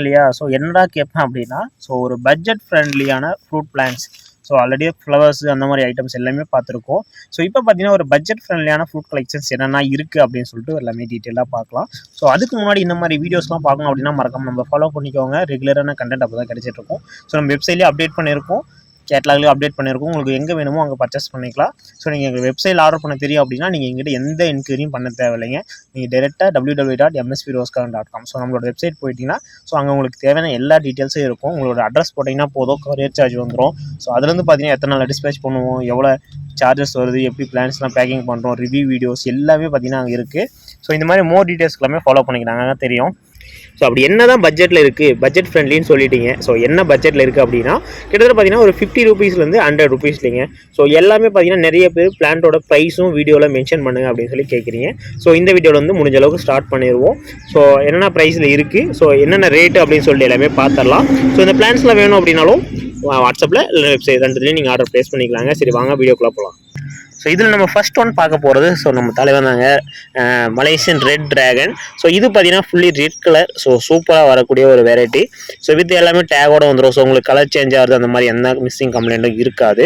இல்லையா? ஸோ என்னடா கேட்பேன் அப்படின்னா ஸோ ஒரு budget ஃப்ரெண்ட்லியான fruit plants so already flowers அந்த மாதிரி ஐட்டம்ஸ் எல்லாமே பார்த்துருக்கோம். ஸோ இப்போ பார்த்தீங்கன்னா ஒரு பட்ஜெட் ஃப்ரெண்ட்லியான ஃப்ரூட் கலெக்ஷன்ஸ் என்னென்ன இருக்குது அப்படின்னு சொல்லிட்டு எல்லாமே டீட்டெயிலாக பார்க்கலாம். ஸோ அதுக்கு முன்னாடி இந்த மாதிரி வீடியோஸ்லாம் பார்க்கணும் அப்படின்னா மறக்காம நம்ம ஃபாலோ பண்ணிக்கோங்க. ரெகுலரான கண்டென்ட் அப்போ தான் கிடைச்சிட்டு ஸோ நம்ம வெப்சைட்லேயே அப்டேட் பண்ணியிருக்கோம். கேட்லாக்லேயும் அப்டேட் பண்ணியிருக்கோம் உங்களுக்கு எங்கே வேணுமோ அங்கே பர்ச்சேஸ் பண்ணிக்கலாம். ஸோ நீங்கள் எங்கள் வெப்சைட்டில் ஆர்டர் பண்ண தெரியும் அப்படின்னா நீங்கள் எங்கிட்ட எந்த என்கொயரியும் பண்ண தேவையில்லைங்க. நீங்கள் டேரெக்டாக W W dot MSP Roscon dot com so நம்மளோட வெப்சைட் போயிட்டீங்கன்னா ஸோ அங்கே உங்களுக்கு தேவையான எல்லா டீட்டெயில்ஸும் இருக்கும். உங்களோட அட்ரஸ் போட்டிங்கன்னா போதும். கொரியர் சார்ஜ் வந்துடும் ஸோ அதுலேருந்து பார்த்தீங்கன்னா எத்தனை நாள் டிஸ்பேச் பண்ணுவோம் எவ்வளோ சார்ஜஸ் வருது எப்படி பிளான்ஸ்லாம் பேக்கிங் பண்ணுறோம் ரிவ்யூ வீடியோஸ் எல்லாமே பார்த்தீங்கன்னா அங்கே இருக்குது ஸோ இந்த மாதிரி மோர் டீட்டெயில்ஸ் எல்லாமே ஃபாலோ பண்ணிக்கிறாங்க தெரியும். ஸோ அப்படி என்ன தான் பட்ஜெட்டில் இருக்குது பட்ஜெட் ஃப்ரெண்ட்லின்னு சொல்லிட்டீங்க. ஸோ என்ன பட்ஜெட்டில் இருக்குது அப்படின்னா கிட்டத்தட்ட பார்த்தீங்கன்னா ஒரு ஃபிஃப்டி ருபீஸ்லேருந்து ஹண்ட்ரட் ருபீஸ்லிங்க ஸோ எல்லாமே பார்த்தீங்கன்னா நிறைய பேர் பிளான்ட்டோட ப்ரைஸும் வீடியோவில் மென்ஷன் பண்ணுங்க அப்படின்னு சொல்லி கேட்குறீங்க ஸோ இந்த வீடியோவில் வந்து முடிஞ்ச அளவுக்கு ஸ்டார்ட் பண்ணிடுவோம் ஸோ என்னென்ன ப்ரைஸில் இருக்குது ஸோ என்னென்ன ரேட்டு அப்படின்னு சொல்லிட்டு எல்லாமே பார்த்துடலாம் ஸோ இந்த பிளான்ஸ்லாம் வேணும் அப்படின்னாலும் வாட்ஸ்அப்பில் இல்லை வெப்சைட் ரெண்டுலேயும் நீங்கள் ஆர்டர் ப்ளேஸ் பண்ணிக்கலாங்க. சரி வாங்க வீடியோக்குள்ளே போகலாம் ஸோ இதில் நம்ம ஃபர்ஸ்ட் ஒன் பார்க்க போகிறது ஸோ நம்ம தலைவன் தாங்க மலேசியன் ரெட் ட்ராகன் ஸோ இது பார்த்தீங்கன்னா ஃபுல்லி ரெட் கலர் ஸோ சூப்பராக வரக்கூடிய ஒரு வெரைட்டி ஸோ வித் எல்லாமே டேகோட வந்துடும் ஸோ உங்களுக்கு கலர் சேஞ்ச் ஆகுது அந்த மாதிரி எந்த மிஸ்ஸிங் கம்ப்ளைண்ட்டும் இருக்காது.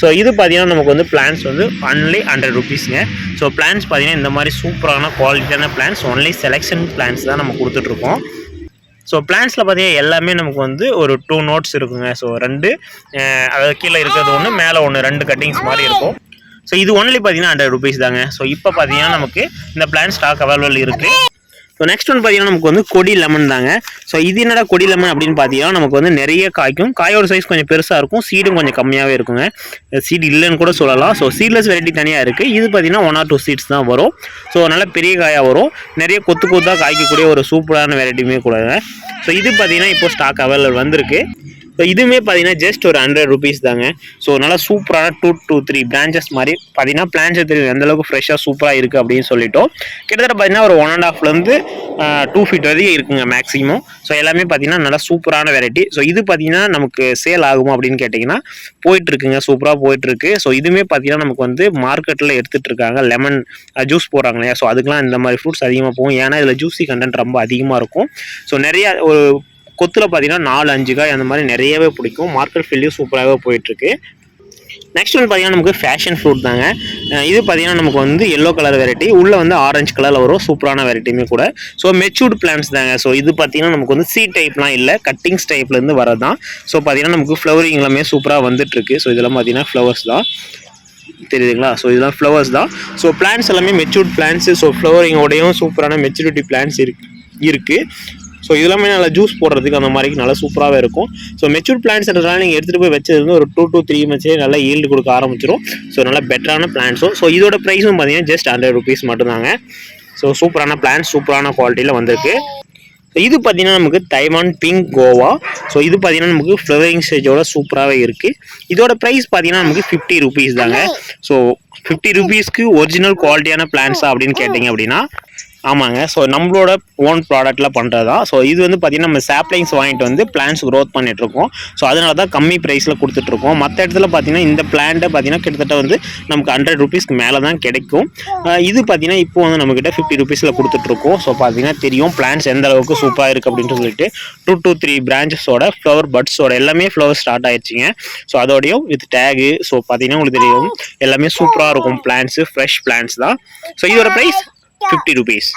ஸோ இது பார்த்தீங்கன்னா நமக்கு வந்து பிளான்ஸ் வந்து ஒன்லி ஹண்ட்ரட் ருபீஸுங்க ஸோ பிளான்ஸ் பார்த்தீங்கன்னா இந்த மாதிரி சூப்பரான குவாலிட்டியான பிளான்ஸ் ஒன்லி செலெக்ஷன் பிளான்ஸ் தான் நம்ம கொடுத்துட்ருக்கோம் ஸோ பிளான்ஸில் பார்த்தீங்கன்னா எல்லாமே நமக்கு வந்து ஒரு டூ நோட்ஸ் இருக்குங்க. ஸோ ரெண்டு அது அதாவது கீழே இருக்கிறது ஒன்று மேலே ஒன்று ரெண்டு கட்டிங்ஸ் மாதிரி இருக்கும். ஸோ இது ஒன்லி பார்த்தீங்கன்னா ஹண்ட்ரட் ருபீஸ் தாங்க. ஸோ இப்போ பார்த்தீங்கன்னா நமக்கு இந்த பிளான் ஸ்டாக் அவைலபிள் இருக்குது ஸோ நெக்ஸ்ட் ஒன் பார்த்தீங்கன்னா நமக்கு வந்து கொடி லெமன் தாங்க. ஸோ இது என்னடா கொடி லெமன் அப்படின்னு பார்த்தீங்கன்னா நமக்கு வந்து நிறைய காய்க்கும். காயோட சைஸ் கொஞ்சம் பெருசாக இருக்கும். சீடும் கொஞ்சம் கம்மியாகவே இருக்குங்க. சீட் இல்லைன்னு கூட சொல்லலாம். ஸோ சீட்லெஸ் வெரைட்டி தனியாக இருக்குது இது பார்த்தீங்கன்னா ஒன் ஆர் டூ சீட்ஸ் தான் வரும். ஸோ நல்ல பெரிய காயாக வரும். நிறைய கொத்து கொத்தாக காய்க்கக்கூடிய ஒரு சூப்பரான வெரைட்டியுமே கூடங்க ஸோ இது பார்த்தீங்கன்னா இப்போ ஸ்டாக் அவைலபிள் வந்திருக்கு. ஸோ இதுவுமே பார்த்தீங்கன்னா ஜஸ்ட் ஒரு ஹண்ட்ரட் ருபீஸ் தாங்க. ஸோ நல்லா சூப்பரான டூ டூ த்ரீ பிரான்ச்சஸ் மாதிரி பார்த்தீங்கன்னா பிளான்ஸ் தெரியும் எந்தளவுக்கு ஃப்ரெஷ்ஷாக சூப்பராக இருக்குது அப்படின்னு சொல்லிட்டோம் கிட்டத்தட்ட பார்த்தீங்கன்னா ஒரு ஒன் அண்ட் ஹாஃப்லேருந்து டூ ஃபீட் வரைக்கும் இருக்குங்க மேக்ஸிமம் ஸோ எல்லாமே பார்த்தீங்கன்னா நல்லா சூப்பரான வெரைட்டி ஸோ இது பார்த்தீங்கன்னா நமக்கு சேல் ஆகுமா அப்படின்னு கேட்டிங்கன்னா போயிட்டுருக்குங்க. சூப்பராக போயிட்டுருக்கு. ஸோ இதுவுமே பார்த்தீங்கன்னா நமக்கு வந்து மார்க்கெட்டில் எடுத்துகிட்டு இருக்காங்க. லெமன் ஜூஸ் போடுறாங்க இல்லையா? ஸோ அதுக்கெலாம் இந்த மாதிரி ஃப்ரூட்ஸ் அதிகமாக போகும். ஏன்னா இதில் ஜூஸி கண்டென்ட் ரொம்ப அதிகமாக இருக்கும். ஸோ நிறையா ஒரு கொத்தில் பார்த்தீங்கன்னா நாலு அஞ்சு காய் அந்த மாதிரி நிறையவே பிடிக்கும். மார்க்கெட் ஃபீல்லையும் சூப்பராகவே போயிட்டுருக்கு. நெக்ஸ்ட் வந்து பார்த்தீங்கன்னா நமக்கு ஃபேஷன் ஃப்ரூட் தாங்க. இது பார்த்தீங்கன்னா நமக்கு வந்து எல்லோ கலர் வெரைட்டி உள்ளே வந்து ஆரஞ்சு கலரில் வரும். சூப்பரான வெரைட்டியுமே கூட. ஸோ மெச்சூர்ட் பிளான்ஸ் தாங்க. ஸோ இது பார்த்தீங்கன்னா நமக்கு வந்து சீ டைப்லாம் இல்லை. கட்டிங்ஸ் டைப்லேருந்து வரது தான் ஸோ பார்த்தீங்கன்னா நமக்கு ஃப்ளவரிங் எல்லாமே சூப்பராக வந்துட்டுருக்கு. ஸோ இதெல்லாம் பார்த்தீங்கன்னா ஃப்ளவர்ஸ் தான். தெரியுதுங்களா? ஸோ இதெல்லாம் ஃப்ளவர்ஸ் தான். ஸோ பிளான்ஸ் எல்லாமே மெச்சூர்ட் பிளான்ஸு ஸோ ஃப்ளவரிங்கோடையும் சூப்பரான மெச்சூரிட்டி பிளான்ஸ் இருக்கு இருக்குது ஸோ இதெல்லாமே நல்லா ஜூஸ் போடுறதுக்கு அந்த மாதிரி நல்லா சூப்பராகவே இருக்கும். ஸோ மெச்சூர் பிளான்ஸ்ன்றதுனால நீங்கள் எடுத்துகிட்டு போய் வச்சது வந்து ஒரு டூ டூ த்ரீ மந்த்ஸே நல்லா ஈல்டு கொடுக்க ஆரம்பிச்சிடும் ஸோ நல்லா பெட்டரான பிளான்ஸும் ஸோ இதோட ப்ரைஸும் பார்த்தீங்கன்னா ஜஸ்ட் ஹண்ட்ரட் ருபீஸ் மட்டும்தாங்க. ஸோ சூப்பரான பிளான்ஸ் சூப்பரான குவாலிட்டியில் வந்திருக்கு. ஸோ இது பார்த்தீங்கன்னா நமக்கு தைவான் பிங்க் கோவா ஸோ இது பார்த்தீங்கன்னா நமக்கு ஃப்ளவரிங் ஸ்டேஜோட சூப்பராகவே இருக்குது இதோட ப்ரைஸ் பார்த்தீங்கன்னா நமக்கு ஃபிஃப்டி ருபீஸ் தாங்க. ஸோ ஃபிஃப்டி ருபீஸ்க்கு ஒரிஜினல் குவாலிட்டியான பிளான்ஸா அப்படின்னு கேட்டிங்க அப்படின்னா ஆமாங்க. ஸோ நம்மளோட ஓன் ப்ராடக்ட்டில் பண்ணுறது தான் ஸோ இது வந்து பார்த்திங்கன்னா நம்ம சாப்ளைங்ஸ் வாங்கிட்டு வந்து பிளான்ஸ் க்ரோத் பண்ணிகிட்ருக்கோம் ஸோ அதனால தான் கம்மி ப்ரைஸில் கொடுத்துட்ருக்கோம் மற்ற இடத்துல பார்த்தீங்கன்னா இந்த பிளான்ட்டை பார்த்தீங்கன்னா கிட்டத்தட்ட வந்து நமக்கு ஹண்ட்ரட் ருபீஸ்க்கு மேலே தான் கிடைக்கும். இது பார்த்தீங்கன்னா இப்போ வந்து நம்மக்கிட்ட ஃபிஃப்டி ருபீஸில் கொடுத்துட்ருக்கோம் ஸோ பார்த்தீங்கன்னா தெரியும் பிளான்ஸ் எந்த அளவுக்கு சூப்பராக இருக்குது அப்படின்னு சொல்லிட்டு. டூ டூ த்ரீ பிரான்ச்சஸோட ஃப்ளவர் பட்ஸோட எல்லாமே ஃப்ளவர் ஸ்டார்ட் ஆயிடுச்சுங்க ஸோ அதோடையும் வித் டேகு ஸோ பார்த்தீங்கன்னா உங்களுக்கு தெரியும். எல்லாமே சூப்பராக இருக்கும் பிளான்ஸு ஃப்ரெஷ் பிளான்ஸ் தான். ஸோ இதோட ப்ரைஸ் ஃபிஃப்டி ருபீஸ்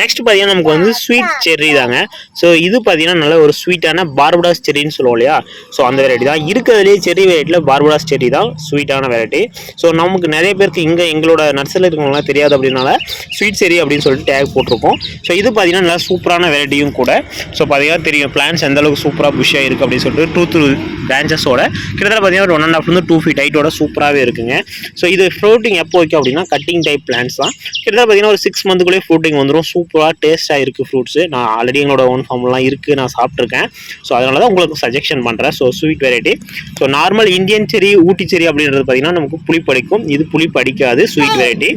நெக்ஸ்ட் பார்த்தீங்கன்னா நமக்கு வந்து ஸ்வீட் செர்ரி தாங்க. ஸோ இது பார்த்தீங்கன்னா நல்ல ஒரு ஸ்வீட்டான பார்படாஸ் செரின்னு சொல்லுவோம் இல்லையா? ஸோ அந்த வெரைட்டி தான். இருக்கிறதுலேயே செரி வெரைட்டியில் பார்படாஸ் செரி தான் ஸ்வீட்டான வெரைட்டி ஸோ நமக்கு நிறைய பேருக்கு இங்கே எங்களோட நர்சரியில் இருக்கவங்களாம் தெரியாது அப்படின்னால ஸ்வீட் செரி அப்படின்னு சொல்லிட்டு டேக் போட்டிருக்கோம். ஸோ இது பார்த்தீங்கன்னா நல்லா சூப்பரான வெரைட்டியும் கூட. ஸோ பார்த்தீங்கன்னா தெரியும் பிளான்ஸ் எந்த அளவுக்கு சூப்பராக புஷ்ஷாக இருக்குது அப்படின்னு சொல்லிட்டு டூ த்ரூ பிரான்ச்சஸோட கிட்டத்தட்ட பார்த்தீங்கன்னா ஒரு one and half two feet ஹைட்டோட சூப்பராகவே இருக்குங்க. ஸோ இது ஃப்ரூட்டிங் எப்போ வைக்கும் அப்படின்னா கட்டிங் டைப் பிளான்ஸ் தான். கிட்டத்தட்ட பார்த்தீங்கன்னா ஒரு சிக்ஸ் மந்த்துக்குள்ளேயே ஃப்ரூட்டிங் வந்துடும் சூப்பராக டேஸ்ட்டாக இருக்குது ஃப்ரூட்ஸு நான் ஆல்ரெடி எங்களோட ஓன் ஃபார்ம்லாம் இருக்குது நான் சாப்பிட்ருக்கேன் ஸோ அதனால தான் உங்களுக்கு சஜெக்ஷன் பண்ணுறேன் so sweet variety so normal Indian cherry Ooty cherry அப்படின்றது பார்த்தீங்கன்னா நமக்கு புளி படிக்கும். இது புளி படிக்காது ஸ்வீட் வெரைட்டி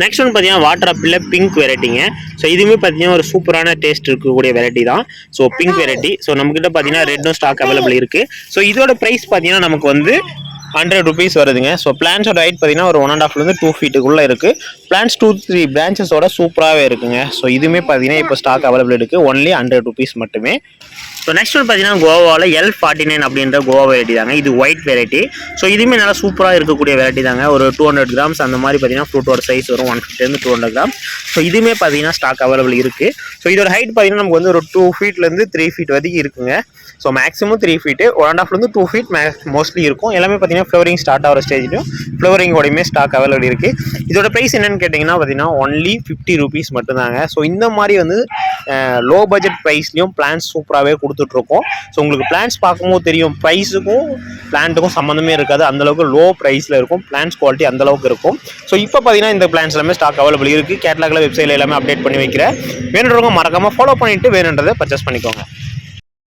நெக்ஸ்ட் ஒன் பார்த்தீங்கன்னா வாட்டர் ஆப்பிளில் பிங்க் வெரைட்டிங்க ஸோ இதுவுமே பார்த்தீங்கன்னா ஒரு சூப்பரான டேஸ்ட் இருக்கக்கூடிய வெரைட்டி தான். ஸோ பிங்க் வெரைட்டி ஸோ நம்மக்கிட்ட பார்த்தீங்கன்னா ரெட்டும் ஸ்டாக் அவைலபிள் இருக்குது ஸோ இதோட ப்ரைஸ் பார்த்தீங்கன்னா நமக்கு வந்து ஹண்ட்ரட் ருபீஸ் வருதுங்க. ஸோ பிளான்ஸோட ஹைட் பார்த்தீங்கன்னா ஒரு ஒன் அண்ட் ஹாஃப்லேருந்து டூ ஃபீட்டுக்குள்ளே இருக்குது பிளான்ஸ் டூ த்ரீ பிரான்ச்சஸோட சூப்பராகவே இருக்குங்க. ஸோ இதுவுமே பார்த்தீங்கன்னா இப்போ ஸ்டாக் அவைலபிள் இருக்குது ஒன்லி ஹண்ட்ரட் ருபீஸ் மட்டுமே. ஸோ நெக்ஸ்ட் ஒன் பார்த்தீங்கன்னா கோவாவில் எல் ஃபார்ட்டி நைன் அப்படின்ற கோவா வெரைட்டி தாங்க. இது ஒயிட் வெரைட்டி ஸோ இதுவுமே நல்லா சூப்பராக இருக்கக்கூடிய வெரைட்டி தாங்க. ஒரு டூ ஹண்ட்ரட் கிராம்ஸ் அந்த மாதிரி பார்த்தீங்கன்னா ஃப்ரூட்டோட சைஸ் வரும். ஒன் ஃபிஃப்டிலேருந்து டூ ஹண்ட்ரட் கிராம் ஸோ இதுவுமே பார்த்தீங்கன்னா ஸ்டாக் அவைலபிள் இருக்குது ஸோ இதோட ஹைட் பார்த்தீங்கன்னா நமக்கு வந்து ஒரு டூ ஃபீட்லேருந்து த்ரீ ஃபீட் வரைக்கும் இருக்குங்க. So maximum three feet one and ஹாஃப்லேருந்து two feet May mostly இருக்கும். எல்லாமே பார்த்தீங்கன்னா ஃப்ளவரிங் ஸ்டார்ட் ஆகிற ஸ்டேஜ்லையும் ஃப்ளவரிங்கோடையுமே ஸ்டாக் அவைலபிள் இருக்குது இதோட ப்ரைஸ் என்னென்னு கேட்டிங்கன்னா பார்த்தீங்கன்னா ஒன்லி ஃபிஃப்டி ருபீஸ் மட்டும்தாங்க. ஸோ இந்த மாதிரி வந்து லோ பட்ஜெட் ப்ரைஸ்லையும் பிளான்ஸ் சூப்பராகவே கொடுத்துட்ருக்கோம். ஸோ உங்களுக்கு பிளான்ஸ் பார்க்கும்போது தெரியும் ப்ரைஸுக்கும் பிளான்ட்டுக்கும் சம்மந்தமே இருக்காது. அந்தளவுக்கு லோ ப்ரைஸில் இருக்கும் பிளான்ஸ் குவாலிட்டி அந்தளவுக்கு இருக்கும். ஸோ இப்போ பார்த்தீங்கன்னா இந்த பிளான்ஸ் எல்லாமே ஸ்டாக் அவைலபிள் இருக்குது கேட்லாகில் வெப்சைட்டில் எல்லாமே அப்டேட் பண்ணி வைக்கிறேன். வேணுன்றவங்க மறக்காமல் ஃபாலோ பண்ணிவிட்டு வேணுன்றதை பர்ச்சேஸ் பண்ணிக்கோங்க.